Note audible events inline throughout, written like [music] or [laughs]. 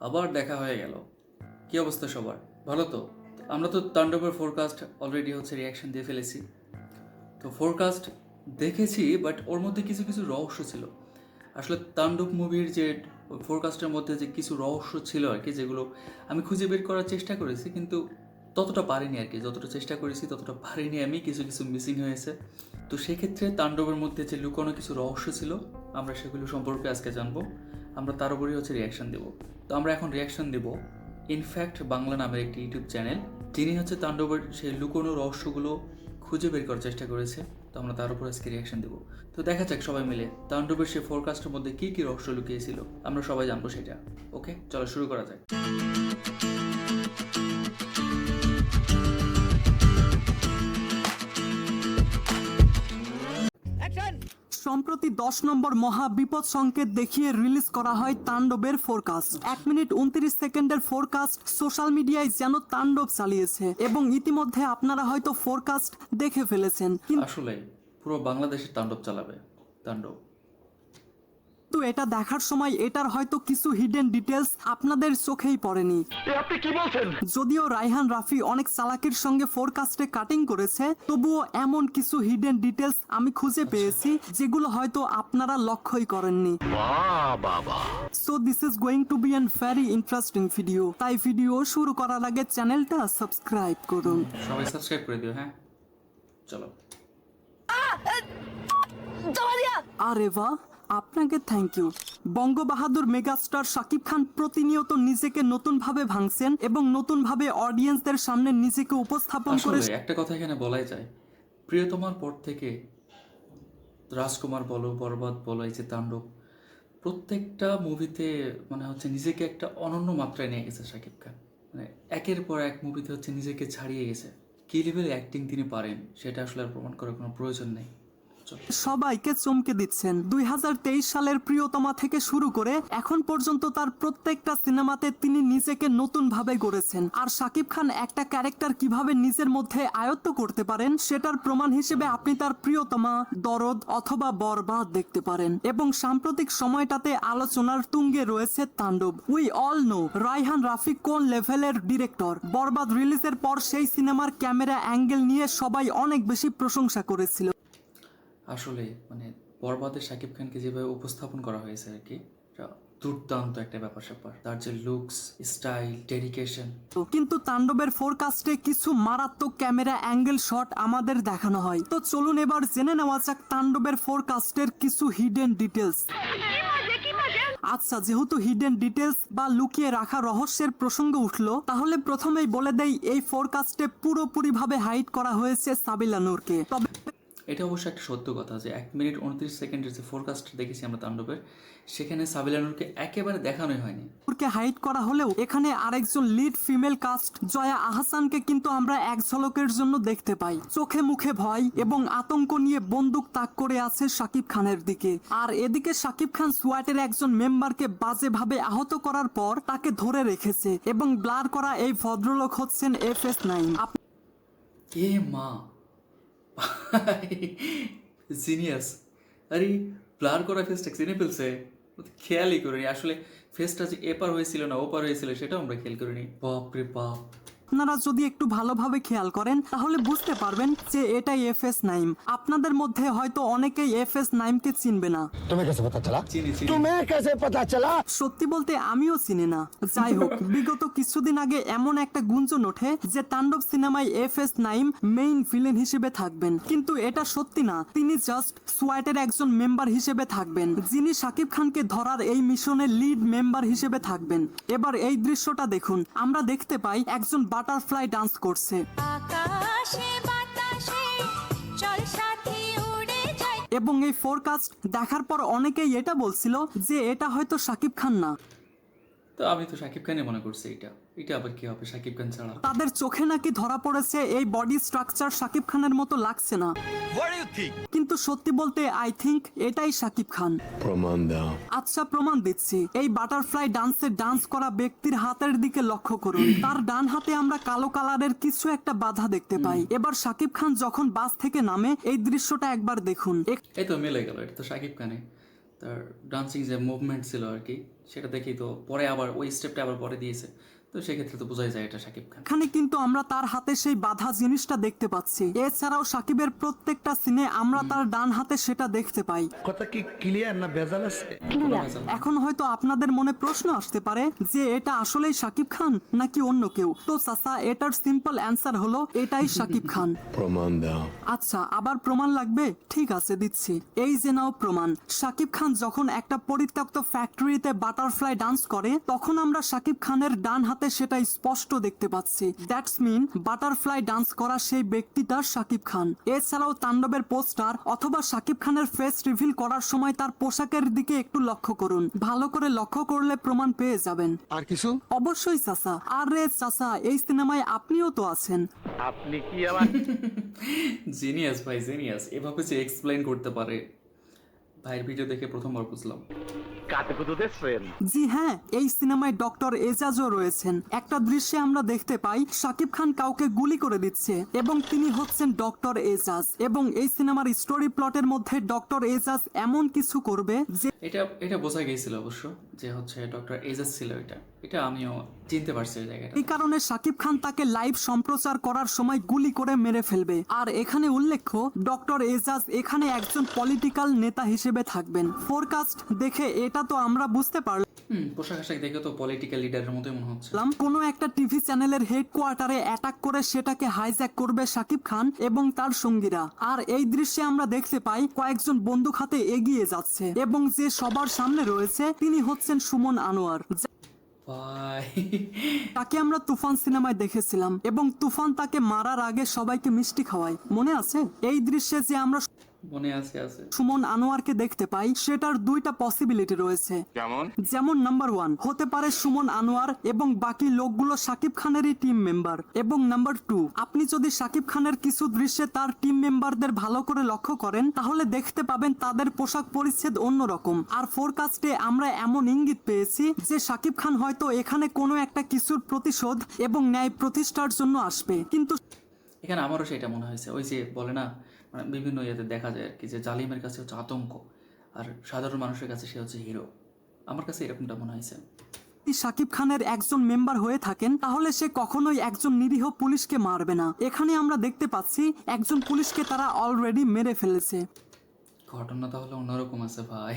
আবার দেখা হয়ে গেল। কি অবস্থা সবার? ভালো তো? আমরা তো তাণ্ডবের ফোরকাস্ট অলরেডি হচ্ছে রিয়াকশন দিয়ে ফেলেছি। তো ফোরকাস্ট দেখেছি বাট ওর মধ্যে কিছু কিছু রহস্য ছিল। আসলে তাণ্ডব মুভির যে ফোরকাস্টের মধ্যে যে কিছু রহস্য ছিল আর কি, যেগুলো আমি খুঁজে বের করার চেষ্টা করেছি, কিন্তু ততটা পারিনি আর কি। যতটা চেষ্টা করেছি, ততটা পারিনি আমি, কিছু কিছু মিসিং হয়েছে। তো সেক্ষেত্রে তাণ্ডবের মধ্যে যে লুকানো কিছু রহস্য ছিল, আমরা সেগুলো সম্পর্কে আজকে জানব। আমরা তার উপরেই হচ্ছে রিয়াকশান দেবো। তো আমরা এখন রিয়াকশান দেব ইনফ্যাক্ট বাংলা নামের একটি ইউটিউব চ্যানেল যিনি হচ্ছে তাণ্ডবের সেই লুকোনো রহস্যগুলো খুঁজে বের করার চেষ্টা করেছে। তো আমরা তার উপর আজকে রিয়াকশন দেবো। তো দেখা যাক সবাই মিলে তাণ্ডবের সেই ফোরকাস্টের মধ্যে কী কী রহস্য লুকিয়েছিল। আমরা সবাই জানব সেটা। ওকে চলো শুরু করা যাক। সম্প্রতি দশ নম্বর মহা বিপদ সংকেত দেখিয়ে রিলিজ করা হয় তাণ্ডবের ফোরকাস্ট এক মিনিট উনত্রিশ সেকেন্ডের ফোরকাস্ট সোশ্যাল মিডিয়ায় যেন তাণ্ডব চালিয়েছে এবং ইতিমধ্যে আপনারা হয়তো ফোরকাস্ট দেখে ফেলেছেন। আসলে পুরো বাংলাদেশের তাণ্ডব চালাবে, তাণ্ডব। কিন্তু এটা দেখার সময় এটার হয়তো কিছু হিডেন ডিটেলস আপনাদের চোখেই পড়েনি। যদিও রাইহান রাফি অনেক চালাকির সঙ্গে ফোরকাস্টে কাটিং করেছে তবুও এমন কিছু হিডেন ডিটেলস আমি খুঁজে পেয়েছি যেগুলো হয়তো আপনারা লক্ষ্যই করেননি। So this is going to be an very interesting video তাই ভিডিও শুরু করার আগে চ্যানেলটা সাবস্ক্রাইব করুন। সবাই সাবস্ক্রাইব করে দিও হ্যাঁ? চলো। আরে বাহ! আপনাকে thank you Bangabahadur megastar Shakib Khan প্রতিনিয়ত নিজেকে নতুনভাবে ভাঙছেন এবং নতুনভাবে অডিয়েন্সদের সামনে নিজেকে উপস্থাপন করে একটা কথা এখানে বলাই যায়। প্রিয়তমার পর থেকে রাজকুমার বলো বরবাদ বলো এই যে তাণ্ডব প্রত্যেকটা মুভিতে মানে হচ্ছে নিজেকে একটা অনন্য মাত্রায় নিয়ে গেছে শাকিব খান। মানে একের পর এক মুভিতে হচ্ছে নিজেকে ছাড়িয়ে গেছে। কি লেভেলে অ্যাক্টিং তিনি পারেন সেটা আসলে আর প্রমাণ করার কোনো প্রয়োজন নেই। সবাইকে চমকে দিচ্ছেন। দুই হাজার তেইশ সালের প্রিয়তমা থেকে শুরু করে এখন পর্যন্ত তার প্রত্যেকটা সিনেমাতে তিনি নিজেকে নতুন ভাবে গড়েছেন। আর শাকিব খান একটা ক্যারেক্টার কীভাবে নিজের মধ্যে আয়ত্ত করতে পারেন, সেটার প্রমাণ হিসেবে আপনি তার প্রিয়তমা, দরদ অথবা বরবাদ দেখতে পারেন। এবং সাম্প্রতিক সময়টাতে আলোচনার তুঙ্গে রয়েছে Taandob. We all know Raihan Rafi কোন লেভেলের ডিরেক্টর। বরবাদ রিলিজের পর সেই সিনেমার ক্যামেরা অ্যাঙ্গেল নিয়ে সবাই অনেক বেশি প্রশংসা করেছিল। আসলে মানে বরবাদের শাকিব খানকে যেভাবে উপস্থাপন করা হয়েছে আর কি দুর্দান্ত একটা ব্যাপার স্যাপার। তার যে লুকস স্টাইল ডেডিকেশন কিন্তু তাণ্ডবের ফোরকাস্টে কিছু মারাত্মক ক্যামেরা অ্যাঙ্গেল শট আমাদের দেখানো হয়। তো চলুন এবার জেনে নেওয়া যাক তাণ্ডবের ফোরকাস্টের কিছু হিডেন ডিটেলস আচ্ছা যেহেতু হিডেন ডিটেলস বা লুকিয়ে রাখা রহস্যের প্রসঙ্গ উঠল, তাহলে প্রথমেই বলে দেই, এই ফোরকাস্টে পুরোপুরিভাবে হাইড করা হয়েছে সাবিলা নূরকে। তবে এটা অবশ্য একটা সত্য কথা যে এক মিনিট উনত্রিশ সেকেন্ডের যে ফোরকাস্ট দেখেছি আমরা তাণ্ডবের সেখানে সাবিলানুরকে একেবারে দেখানোই হয়নি। নূরকে হাইড করা হলেও এখানে আরেকজন লিড ফিমেল কাস্ট জয়া আহসানকে কিন্তু আমরা এক ঝলকের জন্য দেখতে পাই। চোখে মুখে ভয় এবং আতঙ্ক নিয়ে বন্দুক তাক করে আছে শাকিব খানের দিকে। আর এদিকে শাকিব খান সোয়াটের একজন মেম্বারকে বাজেভাবে আহত করার পর তাকে ধরে রেখেছে এবং ব্লার করা এই ভদ্রলোক হচ্ছেন এফ এস নাইন। কে মা? [laughs] জিনিয়াস আরে ব্লার করা ফেসটা চিনে ফেলছে খেয়ালই করিনি। আসলে ফেসটা যে এপার হয়েছিল না ওপার হয়েছিল, সেটাও আমরা খেয়াল করিনি। বাপ রে বাপ। আপনারা যদি একটু ভালোভাবে খেয়াল করেন তাহলে বুঝতে পারবেন যে এটাই এফ এস নাইম আপনাদের মধ্যে হয়তো অনেকেই এফ এস নাইমকে চিনবে না तुम्हें कैसे पता चला চিনি চিনি तुम्हें कैसे पता चला সত্যি বলতে আমিও চিনি না যাই হোক বিগত কিছুদিন আগে এমন একটা গুঞ্জন ওঠে যে তাণ্ডব সিনেমায় F S Naim main villain হিসেবে থাকবেন কিন্তু এটা সত্যি না তিনি জাস্ট সোয়াটের একজন মেম্বার হিসেবে থাকবেন যিনি শাকিব খানকে ধরার এই মিশনের লিড মেম্বার হিসেবে থাকবেন এবার এই দৃশ্যটা দেখুন আমরা দেখতে পাই একজন বাটারফ্লাই ডান্স করছে। এবং এই ফোরকাস্ট দেখার পর অনেকেই এটা বলছিল যে এটা হয়তো সাকিব খান না। তো আমি তো সাকিব খানই মনে করছি এটা। এটা আবার কি হবে সাকিব খান ছাড়া? তাদের চোখে নাকি ধরা পড়েছে এই বডি স্ট্রাকচার সাকিব খানের মতো লাগছে না। কিন্তু সত্যি বলতে আই থিংক এটাই সাকিব খান। প্রমাণ দাও। আচ্ছা প্রমাণ দিচ্ছি। এই বাটারফ্লাই ডান্সে ডান্স করা ব্যক্তির হাতের দিকে লক্ষ্য করুন। তার ডান হাতে আমরা কালো কালারের কিছু একটা বাধা দেখতে পাই। এবার সাকিব খান যখন বাস থেকে নামে এই দৃশ্যটা একবার দেখুন। এই তো মিলে গেল এটা তো সাকিব খানে তার ডান্সিং যে মুভমেন্ট ছিল আর কি, সেটা দেখি তো পরে আবার ওই স্টেপটা আবার পরে দিয়েছে। তো সেক্ষেত্রে তো বোঝাই যায় এটা শাকিব খান। এখানে কিন্তু আমরা তার হাতে সেই বাধা জিনিসটা দেখতে পাচ্ছি। এছাড়াও সাকিবের প্রত্যেকটা সিনে আমরা তার ডান হাতে সেটা দেখতে পাই। কথা কি ক্লিয়ার না ভেজাল আছে? এখন হয়তো আপনাদের মনে প্রশ্ন আসতে পারে যে এটা আসলেই সাকিব খান নাকি অন্য কেউ? তো চাচা এটার সিম্পল অ্যান্সার হলো এটাই সাকিব খান। প্রমাণ দাও। আচ্ছা আবার প্রমাণ লাগবে? ঠিক আছে দিচ্ছি। এই যে নাও প্রমাণ। সাকিব খান যখন একটা পরিত্যক্ত ফ্যাক্টরিতে বাটারফ্লাই ডান্স করে তখন আমরা সাকিব খানের ডান হাতে সেটা স্পষ্ট দেখতে পাচ্ছি। দ্যাটস মিন বাটারফ্লাই ডান্স করা সেই ব্যক্তিটা সাকিব খান। এছাড়াও তাণ্ডবের পোস্টার অথবা সাকিব খানের ফেস রিভিল করার সময় তার পোশাকের দিকে একটু লক্ষ্য করুন। ভালো করে লক্ষ্য করলে প্রমাণ পেয়ে যাবেন। আর কিছু? অবশ্যই চাচা। আরে চাচা এই সিনেমায় আপনিও তো আছেন। আপনি কি আমার জিনিয়াস [laughs] ভাই জিনিয়াস এভাবে যে এক্সপ্লেন করতে পারে। ভাইয়ের ভিডিও দেখে প্রথমবার বুঝলাম। কাতে ফ্রেন্ড জি হ্যাঁ এই সিনেমায় ডক্টর এজাজও রয়েছেন। একটা দৃশ্যে আমরা দেখতে পাই শাকিব খান কাউকে গুলি করে দিচ্ছে এবং তিনি হচ্ছেন ডক্টর এজাজ। এবং এই সিনেমার স্টোরি প্লটের মধ্যে ডক্টর এজাজ এমন কিছু করবে যে এটা এটা বোঝা গিয়েছিল অবশ্য। যে হচ্ছে ডক্টর এজাজ ছিল এটা এটা আমিও চিনতে পারছি ওই জায়গাটা। এই কারণে শাকিব খান তাকে লাইভ সম্প্রচার করার সময় গুলি করে মেরে ফেলবে। আর এখানে উল্লেখ্য ডক্টর এজাজ এখানে একজন পলিটিক্যাল নেতা হিসেবে থাকবেন। ফোরকাস্ট দেখে এটা তো আমরা বুঝতে পারলাম। হুম পোশাক আশাক দেখে তো পলিটিক্যাল লিডারের মতোই মনে হচ্ছে। কোনো একটা টিভি চ্যানেলের হেডকোয়ার্টারে অ্যাটাক করে সেটাকে হাইজ্যাক করবে শাকিব খান এবং তার সঙ্গীরা। আর এই দৃশ্যে আমরা দেখতে পাই কয়েকজন বন্দুক হাতে এগিয়ে যাচ্ছে এবং যে সবার সামনে রয়েছে তিনি হচ্ছেন সুমন আনোয়ার। তাকে আমরা তুফান সিনেমায় দেখেছিলাম এবং তুফান তাকে মারার আগে সবাইকে মিষ্টি খাওয়ায়। মনে আছে? এই দৃশ্যে যে আমরা মনে আছে আছে। সুমন আনোয়ারকে দেখতে পাই সেটার দুইটা পসিবিলিটি রয়েছে। যেমন? নাম্বার ওয়ান হতে পারে সুমন আনোয়ার এবং বাকি লোকগুলো সাকিব খানেরই টিম মেম্বার এবং নাম্বার টু আপনি যদি সাকিব খানের কিছু দৃশ্যে তার টিম মেম্বারদের ভালো করে লক্ষ্য করেন তাহলে দেখতে পাবেন তাদের পোশাক পরিচ্ছেদ অন্যরকম। আর ফোরকাস্টে আমরা এমন ইঙ্গিত পেয়েছি যে সাকিব খান হয়তো এখানে কোনো একটা কিছুর প্রতিশোধ এবং ন্যায় প্রতিষ্ঠার জন্য আসবে। কিন্তু এখানে আমারও সেটা মনে হয়েছে। ওই যে বলে না মানে বিভিন্ন ইয়েতে দেখা যায় আর কি যে জালিমের কাছে হচ্ছে আতঙ্ক, আর সাধারণ মানুষের কাছে সে হচ্ছে হিরো আমার কাছে এরকমটা মনে হয়েছে। সাকিব খানের একজন মেম্বার হয়ে থাকেন, তাহলে সে কখনোই একজন নিরীহ পুলিশকে মারবে না। এখানে আমরা দেখতে পাচ্ছি, একজন পুলিশকে তারা অলরেডি মেরে ফেলেছে। ঘটনা তাহলে অন্যরকম আছে ভাই।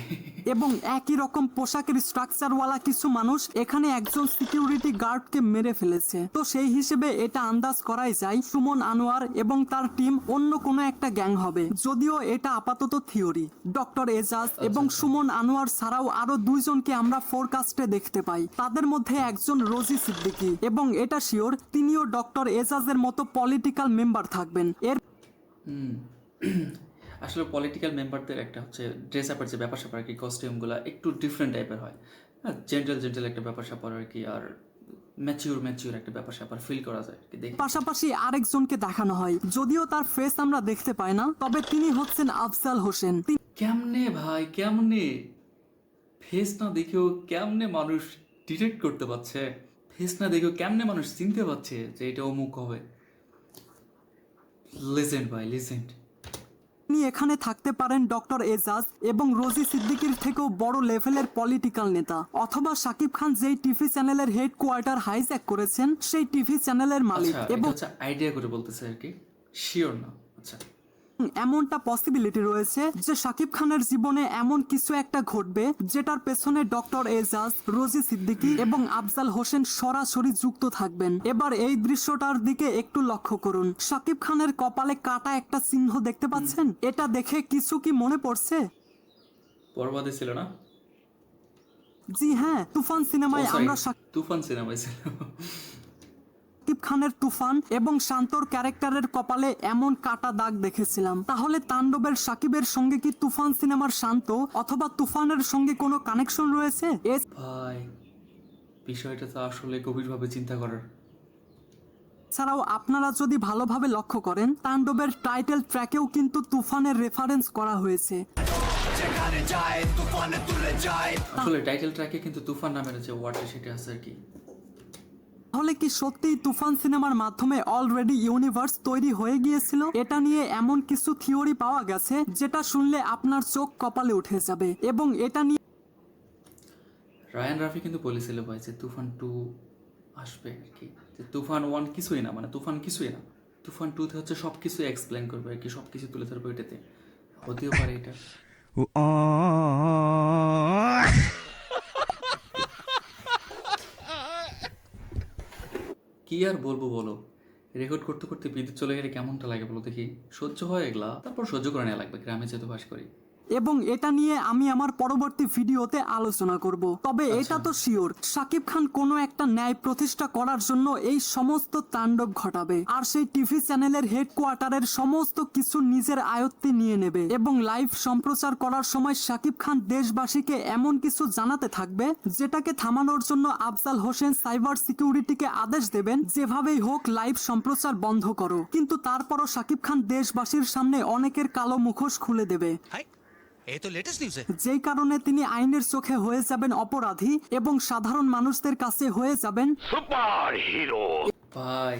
এবং একই রকম পোশাকের স্ট্রাকচারওয়ালা কিছু মানুষ এখানে একজন সিকিউরিটি গার্ডকে মেরে ফেলেছে। তো সেই হিসেবে এটা আন্দাজ করাই যায় সুমন আনোয়ার এবং তার টিম অন্য কোনো একটা গ্যাং হবে। যদিও এটা আপাতত থিওরি। ডক্টর এজাজ এবং সুমন আনোয়ার ছাড়াও আরও দুইজনকে আমরা ফোরকাস্টে দেখতে পাই। তাদের মধ্যে একজন রোজি সিদ্দিকী এবং এটা শিওর তিনিও ডক্টর এজাজের মতো পলিটিক্যাল মেম্বার থাকবেন। এর আসলে পলিটিক্যাল মেম্বারদের একটা হচ্ছে ড্রেস আপের যে ব্যাপার স্যাপার আর কি কস্টিউমগুলো একটু ডিফারেন্ট টাইপের হয়। হ্যাঁ জেন্টাল জেন্টাল একটা ব্যাপার স্যাপার আর কি আর ম্যাচিউর ম্যাচিউর একটা ব্যাপার স্যাপার ফিল করা যায় দেখে। পাশাপাশি আরেকজনকে দেখানো হয় যদিও তার ফেস আমরা দেখতে পাই না তবে তিনি হচ্ছেন আফজাল হোসেন। কেমনে ভাই কেমনে? ফেস না দেখেও কেমনে মানুষ ডিটেক্ট করতে পারছে? ফেস না দেখেও কেমনে মানুষ চিনতে পারছে যে এটা অমুক হবে? লিজেন্ড ভাই লিজেন্ড তিনি এখানে থাকতে পারেন ডক্টর এজাজ এবং রোজি সিদ্দিকির থেকেও বড় লেভেলের পলিটিক্যাল নেতা। অথবা সাকিব খান যেই টিভি চ্যানেলের হেড কোয়ার্টার হাইজ্যাক করেছেন সেই টিভি চ্যানেলের মালিক। আচ্ছা এবং আইডিয়া করে বলতেছে আর কি। শিওর না। আচ্ছা। এমনটা পসিবিলিটি রয়েছে যে সাকিব খানের জীবনে এমন কিছু একটা ঘটবে যেটার পেছনে ডক্টর এজাজ রোজি সিদ্দিকী এবং আফজাল হোসেন সরাসরি যুক্ত থাকবেন। এবার এই দৃশ্যটার দিকে একটু লক্ষ্য করুন। সাকিব খানের কপালে কাটা একটা চিহ্ন দেখতে পাচ্ছেন? এটা দেখে কিছু কি মনে পড়ছে? বরবাদে ছিল না? জি হ্যাঁ তুফান সিনেমায় আমরা তুফান সিনেমায় ছিল। খানের তুফান এবং শান্তর ক্যারেক্টারের কপালে এমন কাটা দাগ দেখেছিলাম। তাহলে তাণ্ডবের সাকিবের সঙ্গে কি তুফান সিনেমার শান্ত অথবা তুফানের সঙ্গে কোনো কানেকশন রয়েছে? ভাই বিষয়টা তো আসলে গভীরভাবে চিন্তা করার। এছাড়াও আপনারা যদি ভালোভাবে লক্ষ্য করেন তাণ্ডবের টাইটেল ট্র্যাকেও কিন্তু তুফানের রেফারেন্স করা হয়েছে। আসলে টাইটেল ট্র্যাকে কিন্তু তুফান নামের যে ওয়ার্ডটা সেটা আছে আর কি। তাহলে কি সত্যিই তুফান সিনেমার মাধ্যমে অলরেডি ইউনিভার্স তৈরি হয়ে গিয়েছিল? এটা নিয়ে এমন কিছু থিওরি পাওয়া গেছে যেটা শুনলে আপনার চোখ কপালে উঠে যাবে এবং এটা নিয়ে রায়ান রাফি কিন্তু বলেছিল ভাই যে তুফান টু আসবে আর কি। যে তুফান ওয়ান কিছুই না মানে তুফান কিছুই না। তুফান টুতে হচ্ছে সব কিছু এক্সপ্লেন করবে আর কি সব কিছু তুলে ধরবে এটাতে হতেও পারে এটা। কি আর বলব বলো? রেকর্ড করতে করতে বিদ্যুৎ চলে গেলে কেমনটা লাগে বলো দেখি? সহ্য হয় এগুলা। তারপর সহ্য করে নেওয়া লাগবে, গ্রামে যেহেতু বাস করি। এবং এটা নিয়ে আমি আমার পরবর্তী ভিডিওতে আলোচনা করব। তবে এটা তো শিওর শাকিব খান কোনো একটা ন্যায় প্রতিষ্ঠা করার জন্য এই সমস্ত তাণ্ডব ঘটাবে আর সেই টিভি চ্যানেলের হেডকোয়ার্টারের সমস্ত কিছু নিজের আয়ত্তে নিয়ে নেবে এবং লাইভ সম্প্রচার করার সময় শাকিব খান দেশবাসীকে এমন কিছু জানাতে থাকবে যেটাকে থামানোর জন্য আফজাল হোসেন সাইবার সিকিউরিটিকে আদেশ দেবেন যেভাবেই হোক লাইভ সম্প্রচার বন্ধ করো। কিন্তু তারপরও শাকিব খান দেশবাসীর সামনে অনেকের কালো মুখোশ খুলে দেবে। এই তো লেটেস্ট নিউজ যেই কারণে তিনি আইনের চোখে হয়ে যাবেন অপরাধী এবং সাধারণ মানুষদের কাছে হয়ে যাবেন সুপার হিরো ভাই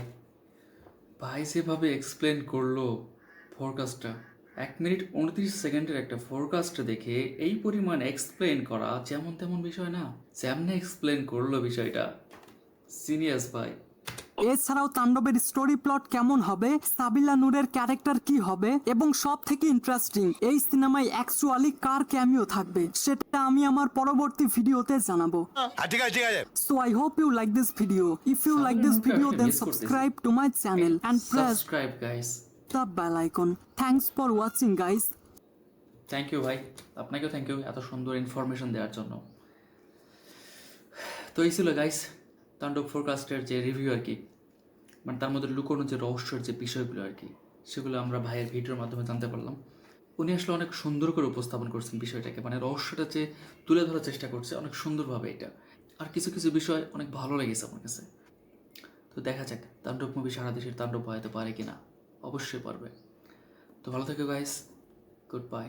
ভাই যেভাবে এক্সপ্লেন করল ফোরকাস্টটা এক মিনিট উনত্রিশ সেকেন্ডের একটা ফোরকাস্ট দেখে এই পরিমাণ এক্সপ্লেন করা যেমন তেমন বিষয় না যেমনে এক্সপ্লেন করল বিষয়টা। সিনিয়াস ভাই। এছাড়াও তাণ্ডবের স্টোরি প্লট কেমন হবে সাবিলা নূরের ক্যারেক্টার কি হবে এবং সব থেকে ইন্টারেস্টিং এই সিনেমায় অ্যাকচুয়ালি কার ক্যামিও থাকবে সেটা আমি আমার পরবর্তী ভিডিওতে জানাব। ঠিক আছে ঠিক আছে। So I hope you like this video if you like this video then subscribe to my channel and press subscribe guys the bell icon Thanks for watching guys thank you ভাই। আপনাকেও থ্যাংক ইউ এত সুন্দর information দেওয়ার জন্য। তো এই ছিল guys তাণ্ডব ফোরকাস্টের যে রিভিউ আর কি মানে তার মধ্যে লুকোনো যে রহস্যের যে বিষয়গুলো আর কি, সেগুলো আমরা ভাইয়ের ভিডিওর মাধ্যমে জানতে পারলাম। উনি আসলে অনেক সুন্দর করে উপস্থাপন করছেন বিষয়টাকে মানে রহস্যটা যে তুলে ধরার চেষ্টা করছে, অনেক সুন্দরভাবে এটা। আর কিছু কিছু বিষয় অনেক ভালো লেগেছে আমার কাছে। তো দেখা যাক, তাণ্ডব মুভি সারা দেশের তাণ্ডব হয়তো পারে কিনা। অবশ্যই পারবে। তো ভালো থেকো গাইস গুড বাই